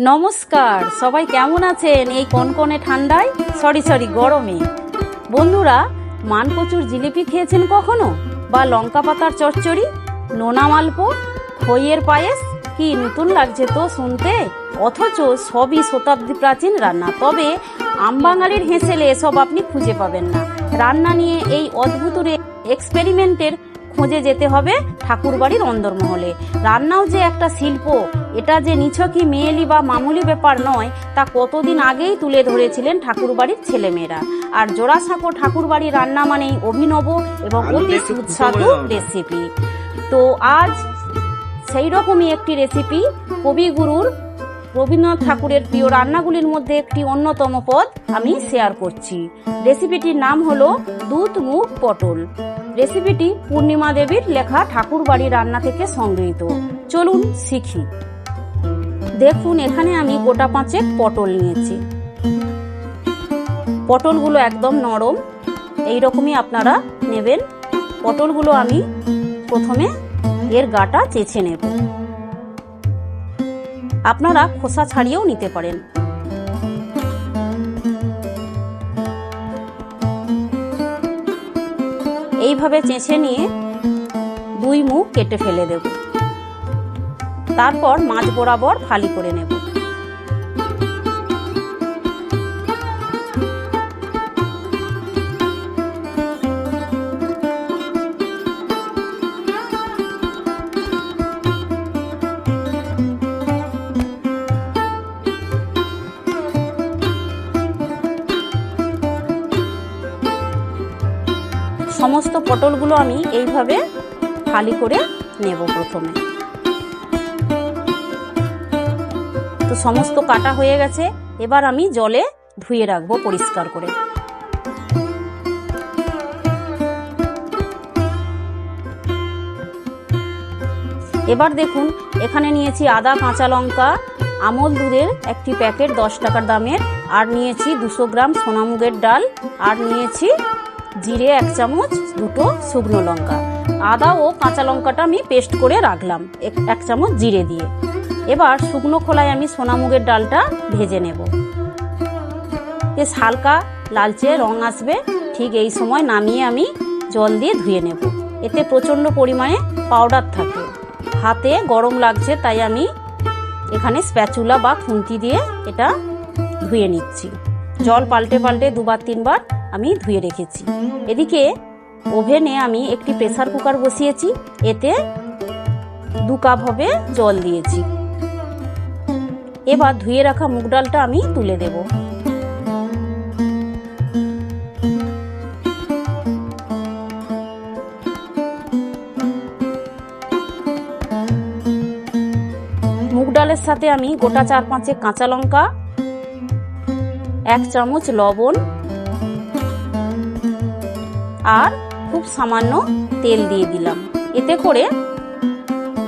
নমস্কার, সবাই কেমন আছেন? এই কনকনে ঠান্ডায়? সরি সরি, গরমে। বন্ধুরা মান মানকচুর জিলিপি খেয়েছেন কখনো? বা লঙ্কা পাতার চচ্চড়ি? নোনা মালপো? খইয়ের পায়েস? কি নতুন লাগছে তো শুনতে? অথচ সবই শতাব্দী প্রাচীন রান্না। তবে আমবাঙালির হেসেলে এসব আপনি খুঁজে পাবেন না। রান্না নিয়ে এই অদ্ভুত এক্সপেরিমেন্টের খুঁজে যেতে হবে ঠাকুরবাড়ির অন্দরমহলে। রান্নাও যে একটা শিল্প এটা যে নিছকই মেয়েলি বা মামুলি ব্যাপার নয় তা কতদিন আগেই তুলে ধরেছিলেন ঠাকুরবাড়ির ছেলেমেয়েরা। আর জোড়াসাঁকো ঠাকুরবাড়ি রান্না মানেই অভিনব এবং অতি সুস্বাদু রেসিপি। তো আজ সেই রকমই একটি রেসিপি কবিগুরুর রবীন্দ্রনাথ ঠাকুরের প্রিয় রান্নাগুলির মধ্যে একটি অন্যতম পদ আমি শেয়ার করছি। রেসিপিটির নাম হলো দুধ মুখ পটল। রেসিপিটি পূর্ণিমা দেবীর লেখা ঠাকুর বাড়ি রান্না থেকে সংগৃহীত। চলুন শিখি। দেখুন, এখানে আমি গোটা পাঁচেক পটল নিয়েছি। পটলগুলো একদম নরম এই রকমই আপনারা নেবেন। পটলগুলো আমি প্রথমে এর গাটা চেঁচে নেব। আপনারা খোসা ছাড়িয়েও নিতে পারেন। এইভাবে চেঁচে নিয়ে দুই মুখ কেটে ফেলে দেব। তারপর মাছ বরাবর ফালি করে নেব। পটলগুলো আমি এইভাবে খালি করে নেব প্রথমে। তো সমস্ত কাটা হয়ে গেছে, এবার আমি জলে ধুয়ে রাখব পরিষ্কার করে। এবার দেখুন, এখানে নিয়েছি আদা, কাঁচা লঙ্কা, আমল দুধের একটি প্যাকেট দশ টাকার দামের, আর নিয়েছি দুশো গ্রাম সোনামুগের ডাল, আর নিয়েছি জিরে এক চামচ, দুটো শুকনো লঙ্কা। আদা ও কাঁচা লঙ্কাটা আমি পেস্ট করে রাখলাম, এক- চামচ জিরে দিয়ে। এবার শুকনো খোলায় আমি সোনামুগের ডালটা ভেজে নেব। বেশ হালকা লালচে রং আসবে, ঠিক এই সময় নামিয়ে আমি জল দিয়ে ধুয়ে নেব। এতে প্রচণ্ড পরিমাণে পাউডার থাকে। হাতে গরম লাগছে, তাই আমি এখানে স্প্যাচুলা বা খুন্তি দিয়ে এটা ধুয়ে নিচ্ছি। জল পাল্টে পাল্টে দুবার, তিনবার আমি ধুয়ে রেখেছি। এদিকে ওভেনে আমি একটি প্রেসার কুকার বসিয়েছি, এতে দু কাপ হবে জল দিয়েছি। এবার ধুয়ে রাখা মুগ ডালটা আমি তুলে দেব। মুগ ডালের সাথে আমি গোটা চার পাঁচে কাঁচা লঙ্কা এক চামচ লবণ আর খুব সামান্য তেল দিয়ে দিলাম। এতে করে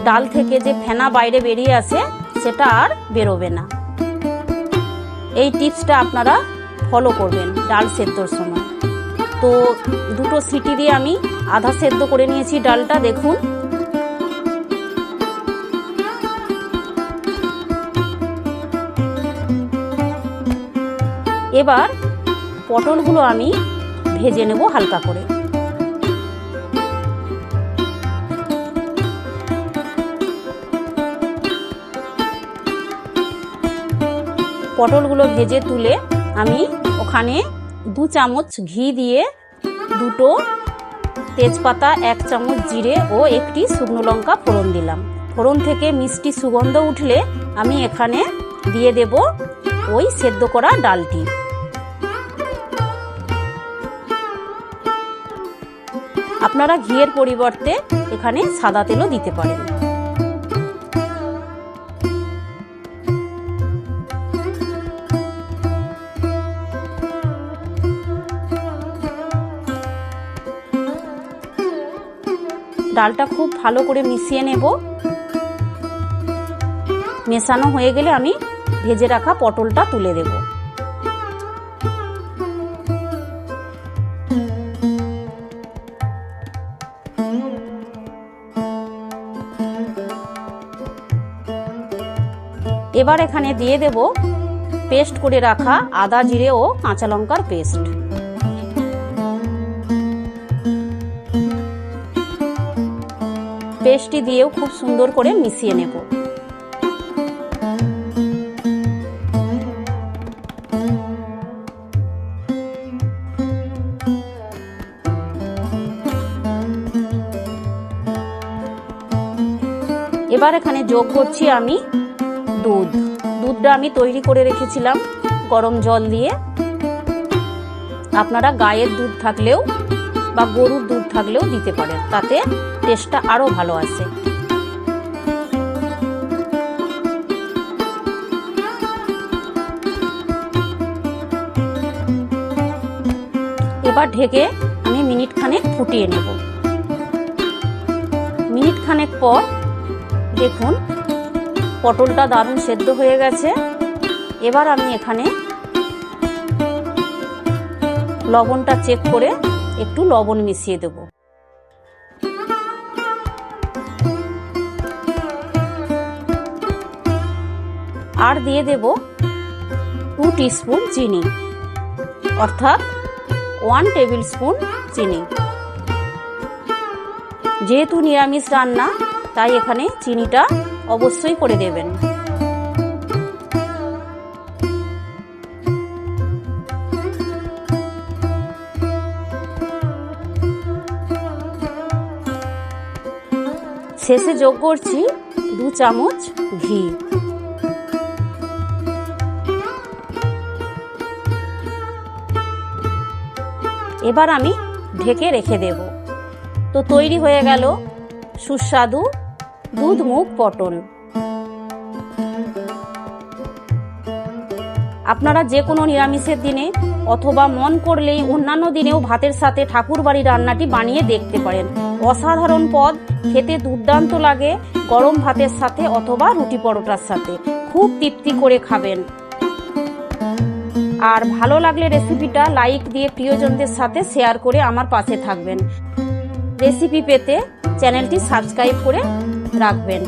ডাল থেকে যে ফেনা বাইরে বেরিয়ে আসে, সেটা আর বেরোবে না। এই টিপসটা আপনারা ফলো করবেন ডাল সেদ্ধর সময়। তো দুটো সিটি দিয়ে আমি আধা সেদ্ধ করে নিয়েছি ডালটা, দেখুন। এবার পটলগুলো আমি ভেজে নেব হালকা করে। পটলগুলো ভেজে তুলে আমি ওখানে দু চামচ ঘি দিয়ে দুটো তেজপাতা, এক চামচ জিরে ও একটি শুকনো লঙ্কা ফোড়ন দিলাম। ফোড়ন থেকে মিষ্টি সুগন্ধ উঠলে আমি এখানে দিয়ে দেব ওই সেদ্ধ করা ডালটি। আপনারা ঘিয়ের পরিবর্তে এখানে সাদা তেলও দিতে পারেন। ডালটা খুব ভালো করে মিশিয়ে নেব। মেশানো হয়ে গেলে আমি ভেজে রাখা পটলটা তুলে দেব। এবার এখানে দিয়ে দেব পেস্ট করে রাখা আদা জিরে ও কাঁচা লঙ্কার পেস্ট। পেস্টটি দিয়েও খুব সুন্দর করে মিশিয়ে নেব। এবার এখানে যোগ করছি আমি দুধ। দুধটা আমি তৈরি করে রেখেছিলাম গরম জল দিয়ে। আপনারা গায়ের দুধ থাকলেও বা গরুর দুধ থাকলেও দিতে পারেন, তাতে টেস্টটা আরও ভালো আসে। এবার ঢেকে আমি মিনিট খানেক ফুটিয়ে নেব। মিনিট খানেক পর দেখুন পটলটা দারুণ সেদ্ধ হয়ে গেছে। এবার আমি এখানে লবণটা চেক করে একটু লবণ মিশিয়ে দেব। আর দিয়ে দেব টু টিস্পুন চিনি, অর্থাৎ ওয়ান টেবিল স্পুন চিনি। যেহেতু নিরামিষ রান্না, তাই এখানে চিনিটা অবশ্যই করে দেবেন। শেষে যোগ করছি দু চামচ ঘি। এবার আমি ঢেকে রেখে দেব। তো তৈরি হয়ে গেল সুস্বাদু দুধ মুখ পটল। আপনারা যে কোনো নিরামিষের দিনে অথবা মন করলেই অন্যান্য দিনেও ভাতের সাথে ঠাকুর বাড়ি রান্নাটি বানিয়ে দেখতে পারেন। অসাধারণ পদ, খেতে দুর্দান্ত লাগে গরম ভাতের সাথে অথবা রুটি পরোটার সাথে। খুব তৃপ্তি করে খাবেন। আর ভালো লাগলে রেসিপিটা লাইক দিয়ে প্রিয়জনদের সাথে শেয়ার করে আমার পাশে থাকবেন। রেসিপি পেতে চ্যানেলটি সাবস্ক্রাইব করে রাখবেন।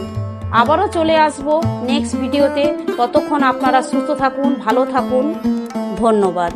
আবারও চলে আসব নেক্সট ভিডিওতে ততক্ষণ আপনারা সুস্থ থাকুন ভালো থাকুন। ধন্যবাদ।